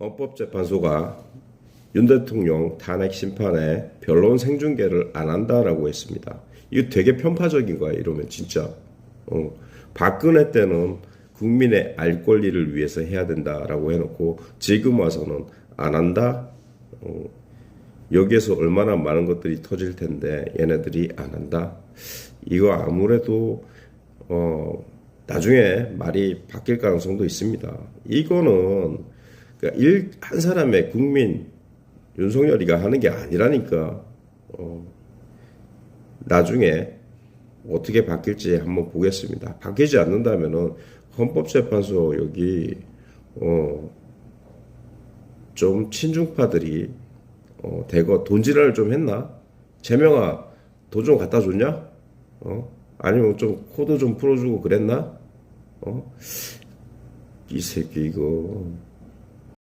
헌법재판소가 윤 대통령 탄핵 심판에 변론 생중계를 안 한다라고 했습니다. 이거 되게 편파적인 거야 이러면 진짜. 어, 박근혜 때는 국민의 알 권리를 위해서 해야 된다라고 해놓고 지금 와서는 안 한다. 어, 여기에서 얼마나 많은 것들이 터질 텐데 얘네들이 안 한다. 이거 아무래도 어, 나중에 말이 바뀔 가능성도 있습니다. 이거는 그러니까 일, 한 사람의 국민 윤석열이가 하는 게 아니라니까 어, 나중에 어떻게 바뀔지 한번 보겠습니다. 바뀌지 않는다면은 헌법재판소 여기 어, 좀 친중파들이 어, 대거 돈지랄을 좀 했나? 재명아 돈 좀 갖다 줬냐? 어? 아니면 좀 코도 좀 풀어주고 그랬나? 어? 이 새끼 이거